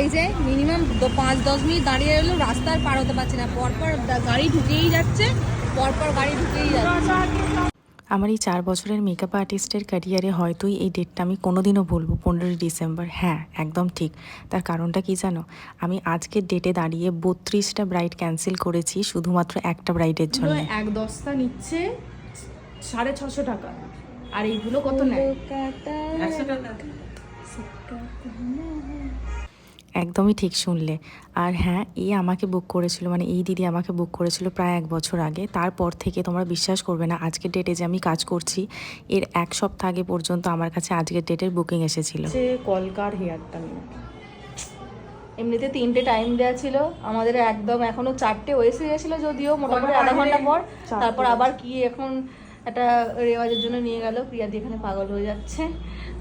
এই যে মিনিমাম পাঁচ দশ মিনিট দাঁড়িয়ে রইল রাস্তা আর পার হতে পারছে না। পরপর গাড়ি ঢুকেই যাচ্ছে পরপর গাড়ি ঢুকেই যাচ্ছে। আমার এই চার বছরের মেকআপ আর্টিস্টের ক্যারিয়ারে হয়তোই এই ডেটটা আমি কোনোদিনও বলব পনেরোই ডিসেম্বর। হ্যাঁ একদম ঠিক। তার কারণটা কি জানো? আমি আজকের ডেটে দাঁড়িয়ে বত্রিশটা ব্রাইড ক্যান্সেল করেছি শুধুমাত্র একটা ব্রাইডের জন্য। এক দশটা নিচ্ছে সাড়ে ছশো টাকা। আর এইগুলো কত নেয়। একদমই ঠিক শুনলে। আর হ্যাঁ এই আমাকে বুক করেছিল মানে এই দিদি আমাকে বুক করেছিল প্রায় এক বছর আগে। তারপর থেকে তোমরা বিশ্বাস করবে না আজকের ডেটে যে আমি কাজ করছি এর এক সপ্তাহ আগে পর্যন্ত আমার কাছে আজকের ডেটের বুকিং এসেছিল। কলকার হেয়ারটা এমনিতে তিনটে টাইম দেওয়া ছিল আমাদের একদম এখনও চারটে ওয়েসে গেছিল যদিও মোটামুটি আধা ঘণ্টা পর। তারপর আবার কি এখন একটা রেওয়াজের জন্য নিয়ে গেল প্রিয়াদি এখানে পাগল হয়ে যাচ্ছে।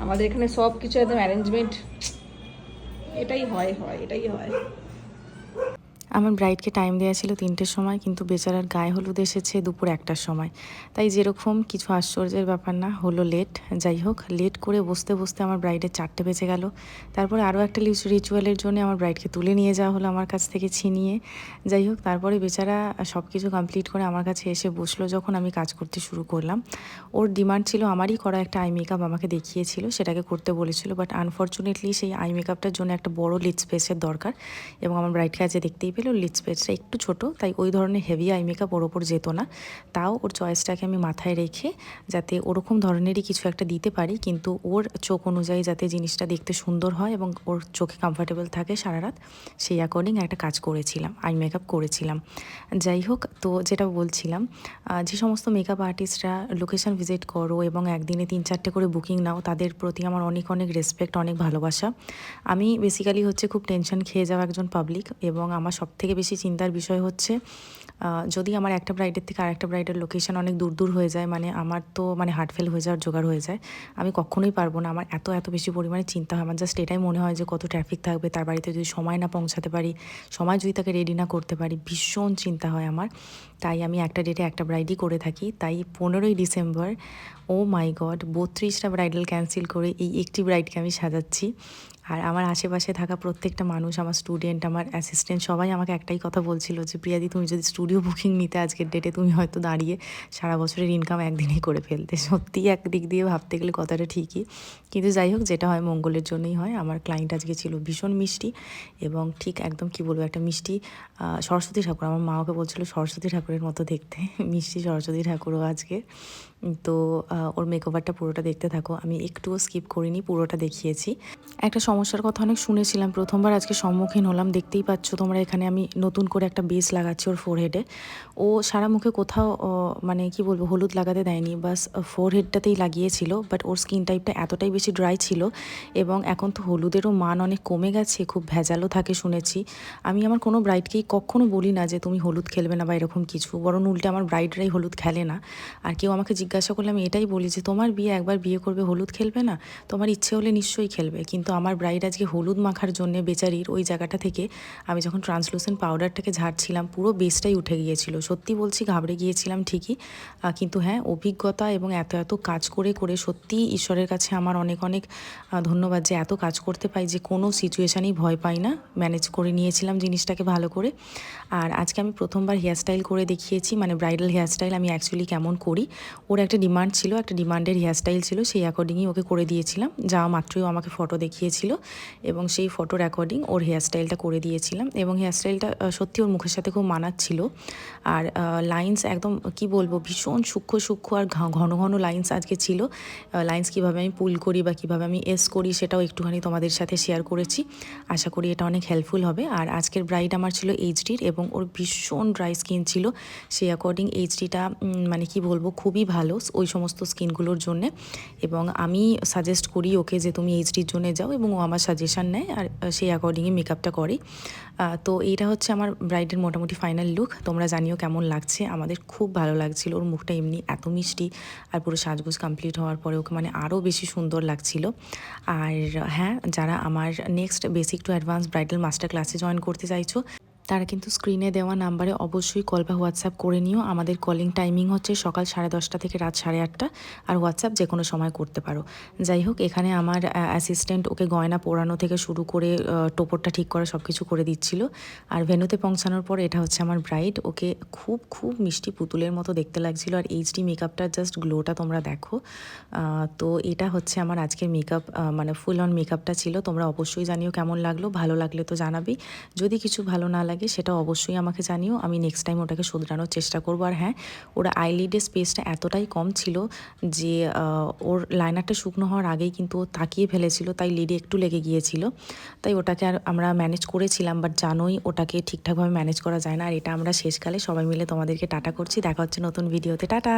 আমাদের এখানে সব কিছু একদম অ্যারেঞ্জমেন্ট এটাই হয় হয় এটাই হয়। আমার ব্রাইডকে টাইম দেওয়া ছিল তিনটের সময়, কিন্তু বেচারার গায়ে হলুদ এসেছে দুপুর একটার সময়। তাই যেরকম কিছু আশ্চর্যের ব্যাপার না, হলো লেট যাই হোক লেট করে বসতে বসতে আমার ব্রাইডের চারটে বেজে গেল। তারপরে আরও একটা রিচুয়ালের জন্য আমার ব্রাইডকে তুলে নিয়ে যাওয়া হলো আমার কাছ থেকে ছিনিয়ে। যাই হোক, তারপরে বেচারা সব কিছু কমপ্লিট করে আমার কাছে এসে বসল যখন আমি কাজ করতে শুরু করলাম। ওর ডিমান্ড ছিল আমারই করা একটা আই মেকআপ আমাকে দেখিয়েছিল, সেটাকে করতে বলেছিল। বাট আনফর্চুনেটলি সেই আই মেকআপটার জন্য একটা বড় লিড স্পেসের দরকার এবং আমার ব্রাইডকে আজ দেখতেই পেল লিড স্পেসটা একটু ছোট, তাই ওই ধরনের হেভি আই মেকআপ ওর ওপর যেত না। তাও ওর চয়েসটাকে আমি মাথায় রেখে যাতে ওরকম ধরনেরই কিছু একটা দিতে পারি, কিন্তু ওর চোখ অনুযায়ী যাতে জিনিসটা দেখতে সুন্দর হয় এবং ওর চোখে কমফর্টেবল থাকে সারা রাত, সেই অ্যাকর্ডিং একটা কাজ করেছিলাম আই মেকআপ করেছিলাম। যাই হোক, তো যেটা বলছিলাম যে সমস্ত মেকআপ আর্টিস্টরা লোকেশন ভিজিট করো এবং একদিনে তিন চারটে করে বুকিং নাও, তাদের প্রতি আমার অনেক অনেক রেসপেক্ট অনেক ভালোবাসা। আমি বেসিক্যালি হচ্ছে খুব টেনশন খেয়ে যাওয়া একজন পাবলিক এবং আমার সব থেকে বেশি চিন্তার বিষয় হচ্ছে যদি আমার একটা ব্রাইডের থেকে আরেকটা ব্রাইডের লোকেশন অনেক দূর দূর হয়ে যায় মানে আমার তো মানে হার্ট ফেল হয়ে যাওয়ার জোগাড় হয়ে যায়, আমি কখনোই পারব না। আমার এত এত বেশি পরিমাণে চিন্তা হয়। আমার জাস্ট এটাই মনে হয় যে, কত ট্রাফিক থাকবে, তার বাড়িতে যদি সময় না পৌঁছাতে পারি, সময় যদি তাকে রেডি না করতে পারি, ভীষণ চিন্তা হয় আমার। তাই আমি একটা ডেটে একটা ব্রাইডই করে থাকি। তাই পনেরোই ডিসেম্বর, ও মাই গড বত্রিশটা ব্রাইডাল ক্যান্সেল করে এই একটি ব্রাইডকে আমি সাজাচ্ছি। আর আমার আশেপাশে থাকা প্রত্যেকটা মানুষ, আমার স্টুডেন্ট আমার অ্যাসিস্ট্যান্ট সবাই আমাকে একটাই কথা বলছিল যে, প্রিয়াদি, তুমি যদি স্টুডিও বুকিং নিতে আজকের ডেটে তুমি হয়তো দাঁড়িয়ে সারা বছরের ইনকাম একদিনেই করে ফেলতে। সত্যিই একদিক দিয়ে ভাবতে গেলে কথাটা ঠিকই। কিন্তু যাই হোক, যেটা হয় মঙ্গলের জন্যই হয়। আমার ক্লায়েন্ট আজকে ছিল ভীষণ মিষ্টি এবং ঠিক একদম কি বলব, একটা মিষ্টি সরস্বতী ঠাকুর। আমার মা ওকে বলছিল, সরস্বতী ঠাকুরের মতো দেখতে, মিষ্টি সরস্বতী ঠাকুরও আজকে। তো ওর মেকওভারটা পুরোটা দেখতে থাকো। আমি একটুও স্কিপ করিনি, পুরোটা দেখিয়েছি। একটা সমস্যার কথা অনেক শুনেছিলাম। প্রথমবার আজকে সম্মুখীন হলাম। দেখতেই পাচ্ছ তোমরা এখানে আমি নতুন করে একটা বেস লাগাচ্ছি ওর ফোরহেডে ও সারা মুখে কোথাও মানে কি বলব, হলুদ লাগাতে দেয়নি। বাস ফোরহেডটাতেই লাগিয়েছিল বাট ওর স্কিন টাইপটা এতটাই বেশি ড্রাই ছিল এবং এখন তো হলুদেরও মান অনেক কমে গেছে, খুব ভেজালও থাকে শুনেছি। আমি আমার কোনো ব্রাইডকেই কখনো বলি না যে, তুমি হলুদ খেলবে না বা এরকম কিছু, বরং উল্টে আমার ব্রাইডরাই হলুদ খেলে না। আর কেউ আমাকে জিজ্ঞাসা করলে আমি এটাই বলি যে, তোমার বিয়ে একবার বিয়ে করবে, হলুদ খেলবে না? তোমার ইচ্ছে হলে নিশ্চয়ই খেলবে, কিন্তু আমার ব্রাইড আজকে হলুদ মাখার জন্য বেচারির ওই জায়গাটা থেকে আমি যখন ট্রান্সলুসেন্ট পাউডারটাকে ঝাড়ছিলাম, পুরো বেসটাই উঠে গিয়েছিল। সত্যি বলছি, ঘাবড়ে গিয়েছিলাম ঠিকই কিন্তু হ্যাঁ অভিজ্ঞতা এবং এত এত কাজ করে করে সত্যি ঈশ্বরের কাছে আমার অনেক অনেক ধন্যবাদ যে এত কাজ করতে পাই যে কোনো সিচুয়েশানেই ভয় পাই না। ম্যানেজ করে নিয়েছিলাম জিনিসটাকে ভালো করে। আর আজকে আমি প্রথমবার হেয়ারস্টাইল করে দেখিয়েছি মানে ব্রাইডাল হেয়ারস্টাইল আমি অ্যাকচুয়ালি কেমন করি, ওর একটা ডিমান্ড ছিল, একটা ডিমান্ডের হেয়ারস্টাইল ছিল, সেই অ্যাকর্ডিংই ওকে করে দিয়েছিলাম। যাওয়া মাত্রই আমাকে ফটো দেখিয়েছিল। এবং সেই ফটোর অ্যাকর্ডিং ওর হেয়ারস্টাইলটা করে দিয়েছিলাম এবং হেয়ারস্টাইলটা সত্যি ওর মুখের সাথে খুব মানাচ্ছিল আর লাইন্স একদম, কি বলব, ভীষণ সূক্ষ্ম সূক্ষ্ম আর ঘন ঘন লাইন্স আজকে ছিল। লাইন্স কীভাবে আমি পুল করি বা কীভাবে আমি এস করি সেটাও একটুখানি তোমাদের সাথে শেয়ার করেছি। আশা করি এটা অনেক হেল্পফুল হবে। আর আজকের ব্রাইড আমার ছিল এইচডির এবং ওর ভীষণ ড্রাই স্কিন ছিল। সেই অ্যাকর্ডিং এইচডিটা মানে কি বলব, খুবই ভালো ওই সমস্ত স্কিনগুলোর জন্যে। এবং আমি সাজেস্ট করি ওকে যে তুমি এইচডির জন্য যাও এবং আমার সাজেশান নেয় আর সেই অ্যাকর্ডিংই মেকআপটা করে। তো এইটা হচ্ছে আমার ব্রাইডের মোটামুটি ফাইনাল লুক তোমরা জানিও কেমন লাগছে। আমাদের খুব ভালো লাগছিল। ওর মুখটা এমনি এত মিষ্টি আর পুরো সাজগোজ কমপ্লিট হওয়ার পরে ওকে মানে আরও বেশি সুন্দর লাগছিল। আর হ্যাঁ যারা আমার next basic to advance bridal master ক্লাসে জয়েন করতে চাইছো তারা কিন্তু স্ক্রিনে দেওয়া নাম্বারে অবশ্যই কল বা হোয়াটসঅ্যাপ করে নিও। আমাদের কলিং টাইমিং হচ্ছে সকাল সাড়ে দশটা থেকে রাত সাড়ে আটটা আর হোয়াটসঅ্যাপ যে কোনো সময় করতে পারো। যাই হোক, এখানে আমার অ্যাসিস্ট্যান্ট ওকে গয়না পোড়ানো থেকে শুরু করে টোপরটা ঠিক করা সব কিছু করে দিচ্ছিল। আর ভেনুতে পৌঁছানোর পর এটা হচ্ছে আমার ব্রাইড ওকে খুব খুব মিষ্টি পুতুলের মতো দেখতে লাগছিল। আর এইচডি মেকআপটার জাস্ট গ্লোটা তোমরা দেখো। তো এটা হচ্ছে আমার আজকের মেকআপ মানে ফুল অন মেকআপটা ছিল। তোমরা অবশ্যই জানিও কেমন লাগল। ভালো লাগলে তো জানাবেই যদি কিছু ভালো না লাগে সেটা অবশ্যই আমাকে জানিও। আমি নেক্সট টাইম ওটাকে শুধরানোর চেষ্টা করব। আর হ্যাঁ ওর আইলিডের স্পেসটা এতটাই কম ছিল যে ওর লাইনারটা শুকনো হওয়ার আগেই কিন্তু ও তাকিয়ে ফেলেছিল, তাই লিডে একটু লেগে গিয়েছিল। তাই ওটাকে আর আমরা ম্যানেজ করেছিলাম বাট জানোই ওটাকে ঠিকঠাকভাবে ম্যানেজ করা যায় না। আর এটা আমরা শেষকালে সবাই মিলে তোমাদেরকে টাটা করছি। দেখা হচ্ছে নতুন ভিডিওতে টাটা!